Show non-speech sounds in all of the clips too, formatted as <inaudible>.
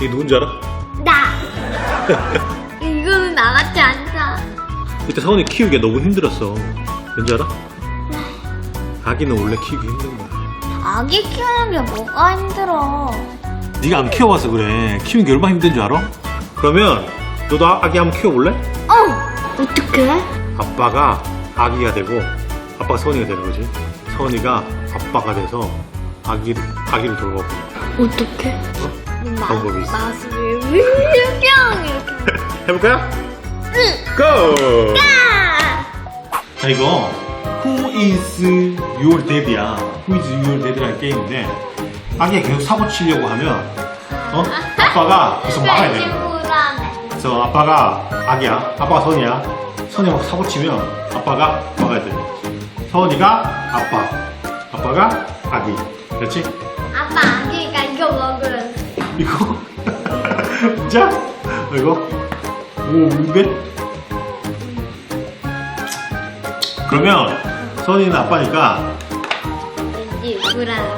이게 누군지 알아? 나. <laughs> 이거는 나같지 않다. 이때 서원이 키우기가 너무 힘들었어. 왠지 알아? 아기는 원래 키우기 힘든 거야. 아기 키우는 게 뭐가 힘들어? 네가 안 키워봐서 그래. 키우는 게 얼마나 힘든 줄 알아? 그러면 너도 아- 아기 한번 키워볼래? 어. 어떡해? 아빠가 아기가 되고 아빠가 서원이가 되는 거지. 서원이가 아빠가 돼서 아기를 아기를 돌보고. 어떡해? 마, 방법이 있어. 마술을 이렇게 이렇게. <laughs> 해볼까요? 응. 고! 아! 자 이거 Who is your daddy야 Who is your daddy라는 게임인데 아기가 계속 사고 치려고 하면 어? 아빠가 계속 막아야 돼 불안해. 그래서 아빠가 아기야 아빠가 선이야 선이 막 사고 치면 아빠가 막아야 돼 서원이가 아빠 아빠가 아기 그렇지? 아빠 먹으러. 이거? 어, 이거? 오 뭔데? 그러면 선이는 아빠니까 왠지 불안해.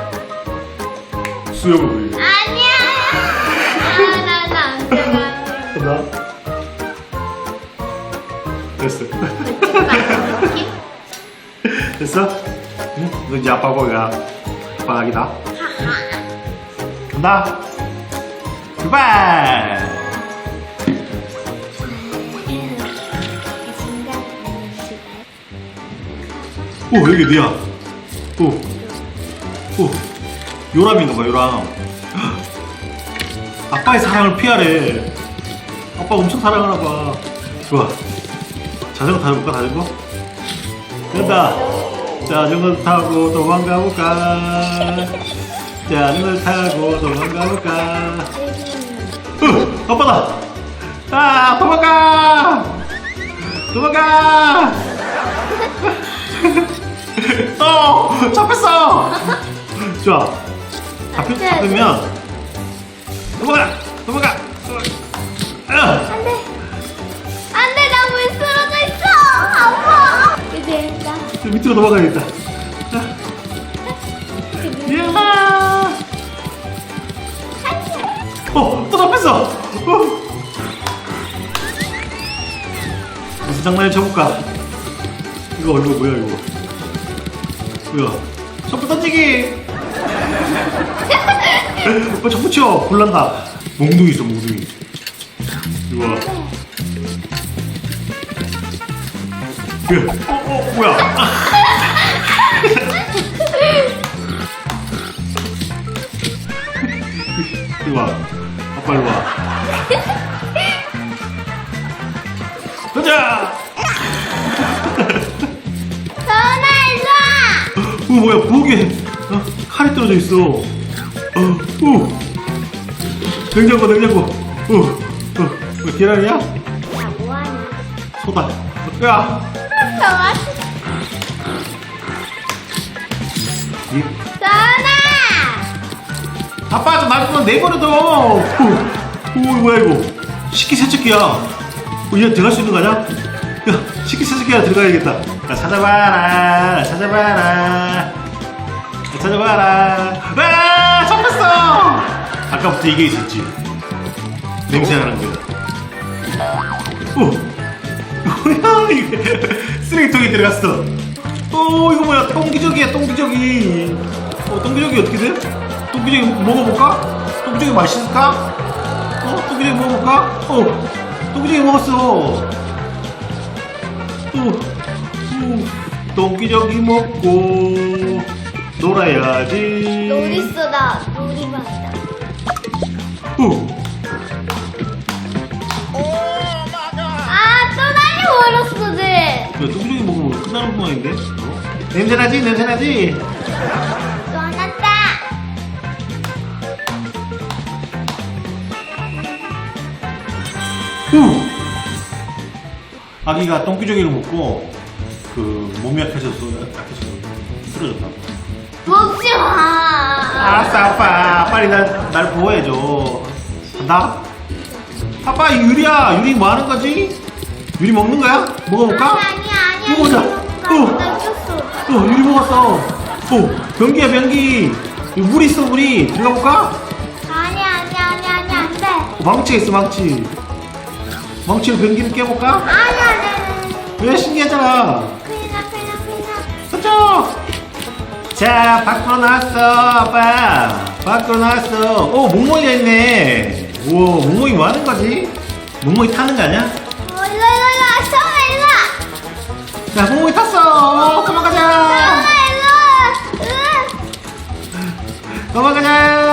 수염을 보여 아니야. 아, 나나안 들어가. <laughs> 나 됐어 <laughs> 됐어? 응? 너 이제 아빠 아빠 아기다 간다 출발! 오 여기 어디야 오 오 요람인가 봐 요람. 아빠의 사랑을 피하래. 아빠 엄청 사랑하나 봐. 좋아. 자전거 타볼까 자전거? 된다. 자전거 타고 도망가 볼까 자전거 타고 도망가 볼까? 어, 아빠다! 아 도망가! 도망가! <laughs> 어 잡혔어! 좋아. 잡히, 잡히면 도망가! 도망가! 어. 안돼. 안돼 나물 쓰러져 있어? 아파 이제 나저 밑으로 넘어가야겠다 잡혔어. 어. 무슨 장난을 쳐볼까? 이거 얼마 뭐야 이거? 뭐야? 점프 던지기! 어 점프 쳐 골란다. 몽둥이 있어 몽둥이. 이거 봐. 그, 어, 어, 뭐야? 이리 와. 가자! 전화 일로 어, 뭐야, 부엌에 어, 칼이 떨어져 있어. 어, 오. 냉장고, 냉장고. 어, 어, 뭐 계란이야? 와 야, 뭐하냐 소다. 야! 전화 이, 아빠 좀 놔두면 내버려둬. 오, 오, 뭐야 이거? 식기세척기야. 어, 얘 들어갈 수 있는 거 아니야? 야, 식기세척기야 들어가야겠다. 야, 찾아봐라, 찾아봐라, 야, 찾아봐라. 아, 잡혔어. 아까부터 이게 있었지. 냄새 나는 거야. 오, 뭐야 이게? 쓰레기통에 들어갔어. 오, 이거 뭐야? 똥기저귀야, 똥기저귀. 어, 똥기저귀 어떻게 돼? 똥기저귀 먹어볼까? 똥기저귀 맛있을까? 어, 똥기저귀 먹어볼까? 어, 똥기저귀 먹었어. 오, 오, 똥기저귀 먹고 놀아야지. 놀이 쏘다 놀이방이다 오, 아또 날이 멀었어 쟤 야, 똥기저귀 먹으면 끝나는 모양인데? 어? 냄새나지? 냄새나지? 후! 아기가 똥기저귀를 먹고 그 몸이 약해져서 약해져서 쓰러졌다. 먹지 마 알았어 아빠 빨리 날, 날 보호해줘. 간다. 아빠 이 유리야 유리 뭐 하는 거지? 유리 먹는 거야? 먹어볼까? 아니 아니 아니 먹어보자. 나, 어. 나 꼈어 어 유리 먹었어. 어 변기야 변기. 여기 물 있어 물이 들어가 볼까? 아니 아니 아니 아니 안돼 망치가 있어 망치 망치로 변기를 깨볼까? 아니 아니 아니 왜 신기하잖아. 큰일 나 큰일 나 큰일 나. 그쵸? 자 밖으로 나왔어 아빠. 밖으로 나왔어. 오 몽몽이가 있네. 우와 몽몽이 뭐 하는 거지? 몽몽이 타는 거 아니야? 어, 일로 일로 일로 서운아 일로 자 몽몽이 탔어. 도망가자. 서운아 일로 으 도망가자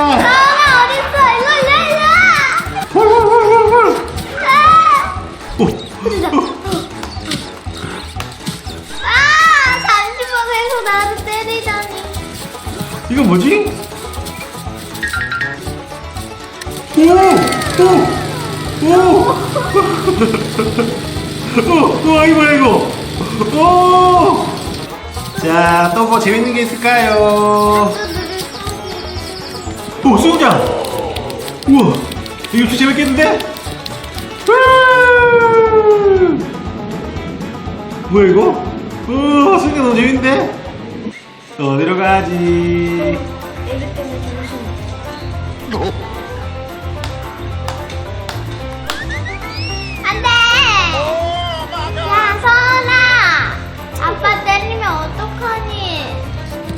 이거 뭐지? 오! 오! 오! 오! 와 이거 뭐야 이거 오! 자, 또 뭐 재밌는 게 있을까요? 오, 수영장! 우와! 이거 진짜 재밌겠는데? 우! 뭐야 이거? 우와, 수영장 너무 재밌는데? 어디로 가지? 이렇게 들으시면 안돼 야 서은아 아빠 때리면 어떡하니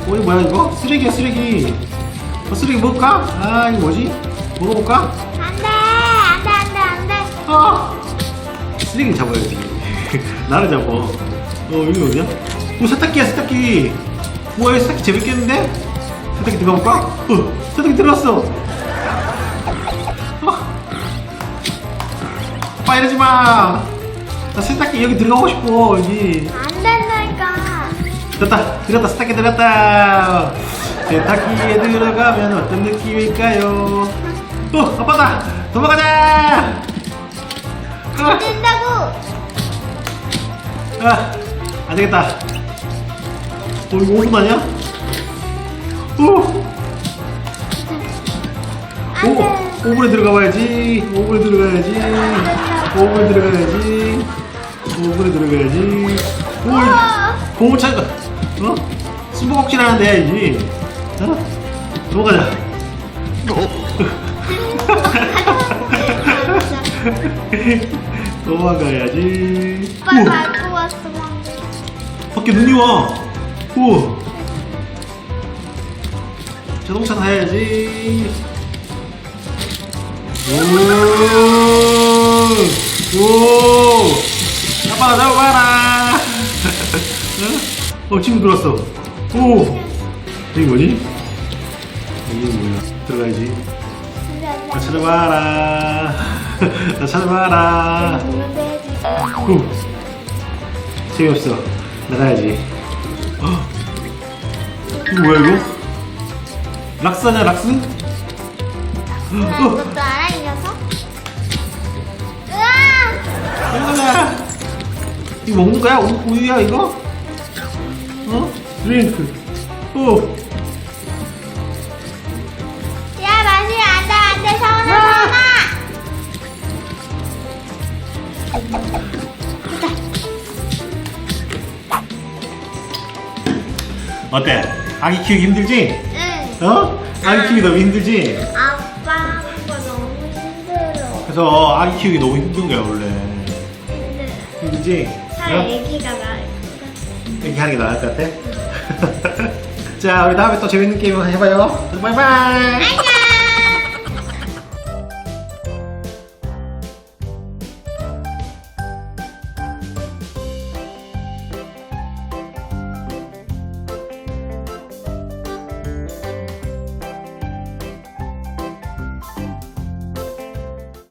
어, 이거 뭐야 이거? 쓰레기야 쓰레기 어, 쓰레기 먹을까? 아 이거 뭐지? 먹어볼까? 안 돼 안 돼 안 돼 안 돼 아 쓰레기 잡아야지 <laughs> 나를 잡아 어 여기 어디야? 오 세탁기야 세탁기 이 세탁기 재밌겠는데? 세탁기 들어가볼까? 어 세탁기 들어갔어. 어. 아빠 이러지마. 나 세탁기 여기 들어가고 싶어 여기. 안 된다니까. 됐다 들었다 세탁기 들었다. 세탁기에 들어가면 어떤 느낌일까요? 어 아빠다 도망가자. 안 된다고. 아, 안 되겠다. 어, 이거 오줌 아니야? 오, 오, 오븐에 들어가 봐야지. 오븐에 들어가야지. 오븐에 들어가야지. 오븐에 들어가야지. 오. 이 보물찾기가, 어? 숨바꼭질 하는데 해야지. 어? 도망가자. 도망가야지. <laughs> 오빠 왔어 방금 밖에 눈이 와. 우와. 자동차 타야지. 오. 오. 아빠 잡아라. <laughs> 어? 어, 친구 들어왔어. 오. 이게 뭐지? 이게 뭐야? 들어가야지. 나 찾아봐라. <laughs> 나 찾아봐라. 후. 재미없어. 나가야지. 헉. 이거 뭐야 이거? 락스 아니야 락스? 나 어, 이것도 알아 이 녀석? 으아 나가자. 이거 먹는 거야? 우, 우유야 이거? 어? 드링크. 오. 어때? 아기 키우기 힘들지? 응 어? 아기 키우기 너무 힘들지? 아빠 그거 너무 힘들어 그래서 아기 키우기 너무 힘든 거야 원래. 힘들어 힘들지? 차라리 어? 애기가 나을 이렇게 하는 게 나을 것 같아? <laughs> 자, 우리 다음에 또 재밌는 게임 해봐요. 바이바이!